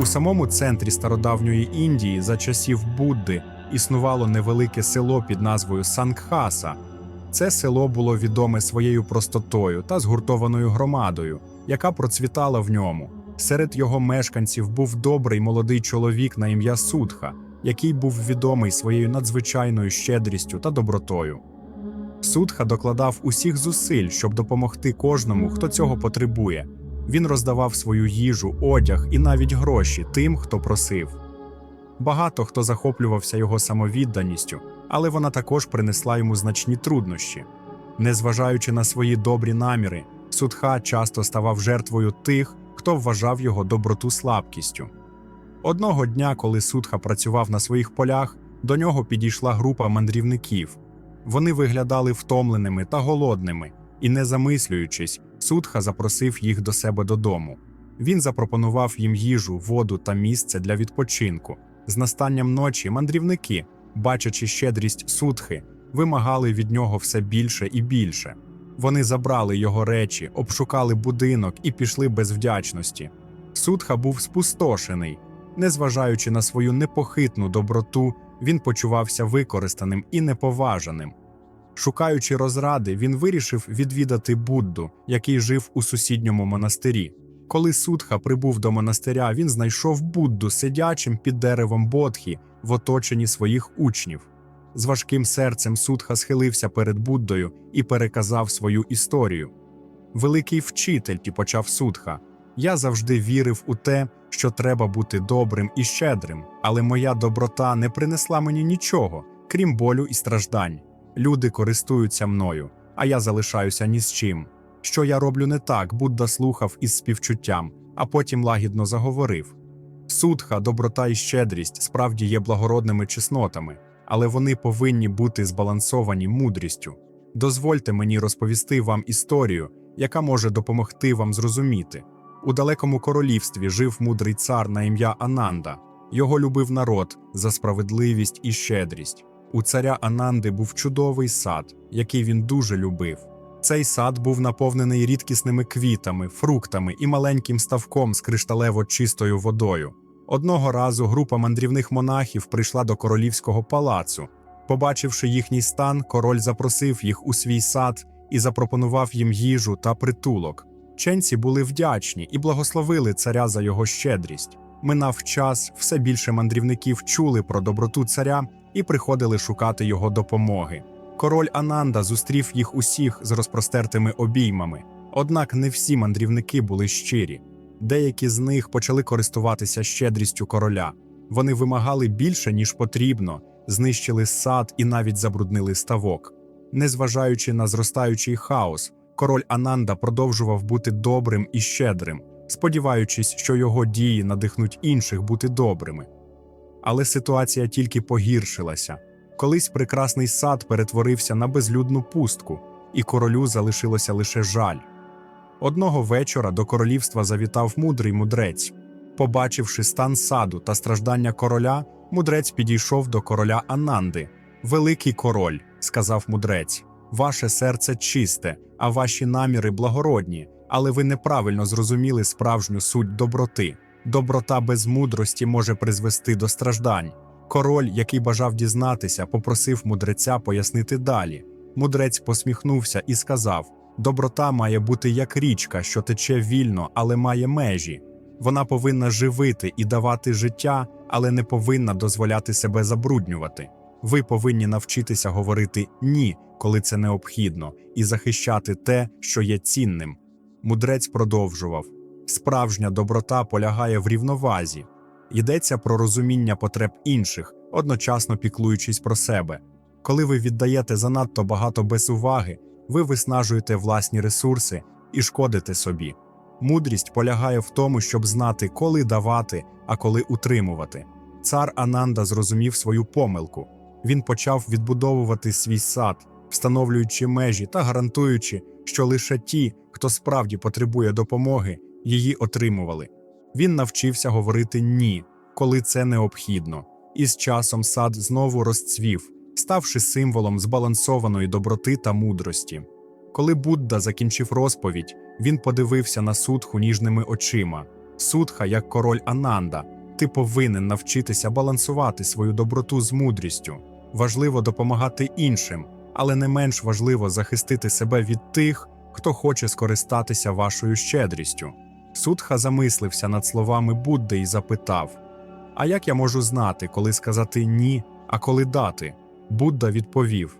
У самому центрі стародавньої Індії за часів Будди існувало невелике село під назвою Сангхаса. Це село було відоме своєю простотою та згуртованою громадою, яка процвітала в ньому. Серед його мешканців був добрий молодий чоловік на ім'я Судха, який був відомий своєю надзвичайною щедрістю та добротою. Судха докладав усіх зусиль, щоб допомогти кожному, хто цього потребує. Він роздавав свою їжу, одяг і навіть гроші тим, хто просив. Багато хто захоплювався його самовідданістю, але вона також принесла йому значні труднощі. Незважаючи на свої добрі наміри, Судха часто ставав жертвою тих, хто вважав його доброту слабкістю. Одного дня, коли Судха працював на своїх полях, до нього підійшла група мандрівників. Вони виглядали втомленими та голодними, і, не замислюючись, Судха запросив їх до себе додому. Він запропонував їм їжу, воду та місце для відпочинку. З настанням ночі мандрівники, бачачи щедрість Судхи, вимагали від нього все більше і більше. Вони забрали його речі, обшукали будинок і пішли без вдячності. Судха був спустошений. Незважаючи на свою непохитну доброту, він почувався використаним і неповажаним. Шукаючи розради, він вирішив відвідати Будду, який жив у сусідньому монастирі. Коли Судха прибув до монастиря, він знайшов Будду сидячим під деревом Бодхі в оточенні своїх учнів. З важким серцем Судха схилився перед Буддою і переказав свою історію. Великий вчитель, почав Судха. Я завжди вірив у те, що треба бути добрим і щедрим, але моя доброта не принесла мені нічого, крім болю і страждань. Люди користуються мною, а я залишаюся ні з чим. Що я роблю не так, Будда слухав із співчуттям, а потім лагідно заговорив. Судха, доброта і щедрість справді є благородними чеснотами, але вони повинні бути збалансовані мудрістю. Дозвольте мені розповісти вам історію, яка може допомогти вам зрозуміти. У далекому королівстві жив мудрий цар на ім'я Ананда. Його любив народ за справедливість і щедрість. У царя Ананди був чудовий сад, який він дуже любив. Цей сад був наповнений рідкісними квітами, фруктами і маленьким ставком з кришталево чистою водою. Одного разу група мандрівних монахів прийшла до королівського палацу. Побачивши їхній стан, король запросив їх у свій сад і запропонував їм їжу та притулок. Ченці були вдячні і благословили царя за його щедрість. Минав час, все більше мандрівників чули про доброту царя і приходили шукати його допомоги. Король Ананда зустрів їх усіх з розпростертими обіймами. Однак не всі мандрівники були щирі. Деякі з них почали користуватися щедрістю короля. Вони вимагали більше, ніж потрібно, знищили сад і навіть забруднили ставок. Незважаючи на зростаючий хаос, король Ананда продовжував бути добрим і щедрим, сподіваючись, що його дії надихнуть інших бути добрими. Але ситуація тільки погіршилася. Колись прекрасний сад перетворився на безлюдну пустку, і королю залишилося лише жаль. Одного вечора до королівства завітав мудрий мудрець. Побачивши стан саду та страждання короля, мудрець підійшов до короля Ананди. Великий король, сказав мудрець, ваше серце чисте, а ваші наміри благородні, але ви неправильно зрозуміли справжню суть доброти. Доброта без мудрості може призвести до страждань. Король, який бажав дізнатися, попросив мудреця пояснити далі. Мудрець посміхнувся і сказав: Доброта має бути як річка, що тече вільно, але має межі. Вона повинна живити і давати життя, але не повинна дозволяти себе забруднювати. Ви повинні навчитися говорити ні, коли це необхідно, і захищати те, що є цінним. Мудрець продовжував: справжня доброта полягає в рівновазі. Йдеться про розуміння потреб інших, одночасно піклуючись про себе. Коли ви віддаєте занадто багато без уваги, ви виснажуєте власні ресурси і шкодите собі. Мудрість полягає в тому, щоб знати, коли давати, а коли утримувати. Цар Ананда зрозумів свою помилку. Він почав відбудовувати свій сад, встановлюючи межі та гарантуючи, що лише ті, хто справді потребує допомоги, її отримували. Він навчився говорити ні, коли це необхідно, і з часом сад знову розцвів, ставши символом збалансованої доброти та мудрості. Коли Будда закінчив розповідь, він подивився на судху ніжними очима. Судха, як король Ананда, ти повинен навчитися балансувати свою доброту з мудрістю. Важливо допомагати іншим, але не менш важливо захистити себе від тих, хто хоче скористатися вашою щедрістю. Судха замислився над словами Будди і запитав: А як я можу знати, коли сказати ні, а коли дати? Будда відповів: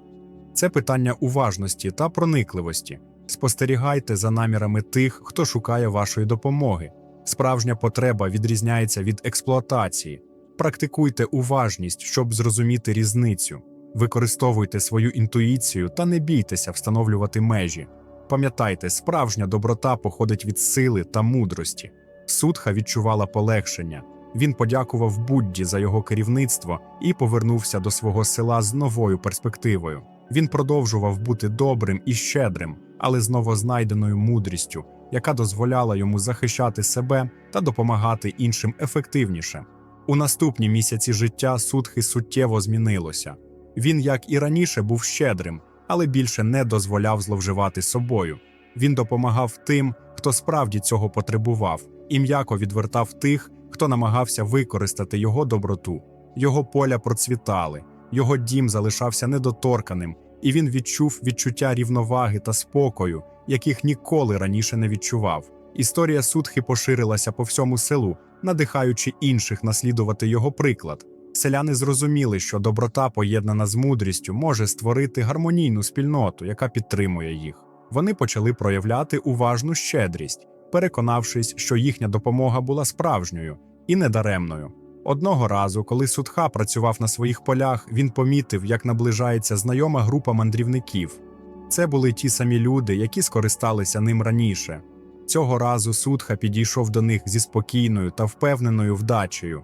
Це питання уважності та проникливості. Спостерігайте за намірами тих, хто шукає вашої допомоги. Справжня потреба відрізняється від експлуатації. Практикуйте уважність, щоб зрозуміти різницю. Використовуйте свою інтуїцію та не бійтеся встановлювати межі. Пам'ятайте, справжня доброта походить від сили та мудрості. Судха відчувала полегшення. Він подякував Будді за його керівництво і повернувся до свого села з новою перспективою. Він продовжував бути добрим і щедрим, але з новознайденою мудрістю, яка дозволяла йому захищати себе та допомагати іншим ефективніше. У наступні місяці життя Судхи суттєво змінилося. Він, як і раніше, був щедрим, але більше не дозволяв зловживати собою. Він допомагав тим, хто справді цього потребував, і м'яко відвертав тих, хто намагався використати його доброту. Його поля процвітали, його дім залишався недоторканим, і він відчув відчуття рівноваги та спокою, яких ніколи раніше не відчував. Історія Судхи поширилася по всьому селу, надихаючи інших наслідувати його приклад. Селяни зрозуміли, що доброта, поєднана з мудрістю, може створити гармонійну спільноту, яка підтримує їх. Вони почали проявляти уважну щедрість, переконавшись, що їхня допомога була справжньою і недаремною. Одного разу, коли Судха працював на своїх полях, він помітив, як наближається знайома група мандрівників. Це були ті самі люди, які скористалися ним раніше. Цього разу Судха підійшов до них зі спокійною та впевненою вдачею.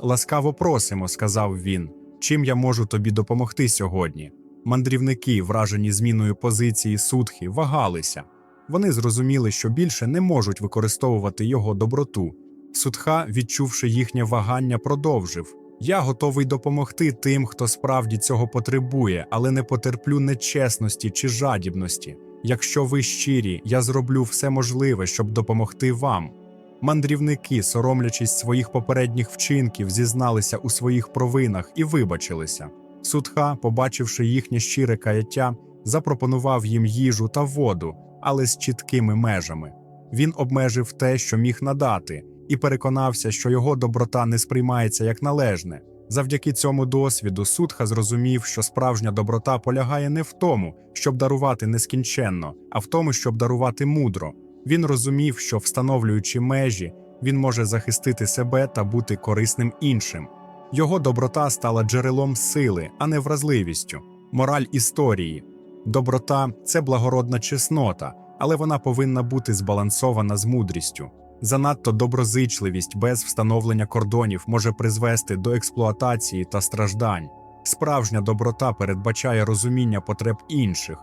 Ласкаво просимо, сказав він, чим я можу тобі допомогти сьогодні. Мандрівники, вражені зміною позиції Судхи, вагалися. Вони зрозуміли, що більше не можуть використовувати його доброту. Судха, відчувши їхнє вагання, продовжив: Я готовий допомогти тим, хто справді цього потребує, але не потерплю нечесності чи жадібності. Якщо ви щирі, я зроблю все можливе, щоб допомогти вам. Мандрівники, соромлячись своїх попередніх вчинків, зізналися у своїх провинах і вибачилися. Судха, побачивши їхнє щире каяття, запропонував їм їжу та воду, але з чіткими межами. Він обмежив те, що міг надати, і переконався, що його доброта не сприймається як належне. Завдяки цьому досвіду Судха зрозумів, що справжня доброта полягає не в тому, щоб дарувати нескінченно, а в тому, щоб дарувати мудро. Він розумів, що, встановлюючи межі, він може захистити себе та бути корисним іншим. Його доброта стала джерелом сили, а не вразливістю. Мораль історії. Доброта це благородна чеснота, але вона повинна бути збалансована з мудрістю. Занадто доброзичливість без встановлення кордонів може призвести до експлуатації та страждань. Справжня доброта передбачає розуміння потреб інших,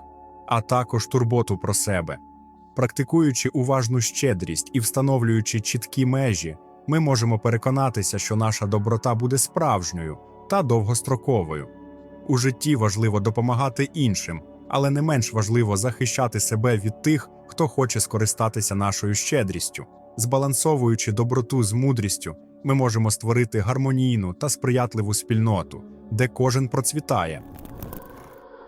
а також турботу про себе. Практикуючи уважну щедрість і встановлюючи чіткі межі, ми можемо переконатися, що наша доброта буде справжньою та довгостроковою. У житті важливо допомагати іншим, але не менш важливо захищати себе від тих, хто хоче скористатися нашою щедрістю. Збалансовуючи доброту з мудрістю, ми можемо створити гармонійну та сприятливу спільноту, де кожен процвітає.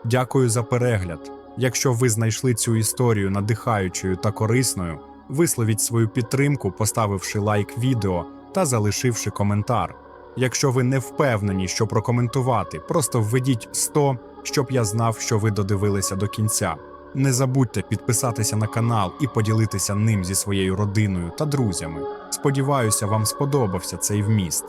Дякую за перегляд. Якщо ви знайшли цю історію надихаючою та корисною, висловіть свою підтримку, поставивши лайк відео та залишивши коментар. Якщо ви не впевнені, що прокоментувати, просто введіть 100, щоб я знав, що ви додивилися до кінця. Не забудьте підписатися на канал і поділитися ним зі своєю родиною та друзями. Сподіваюся, вам сподобався цей вміст.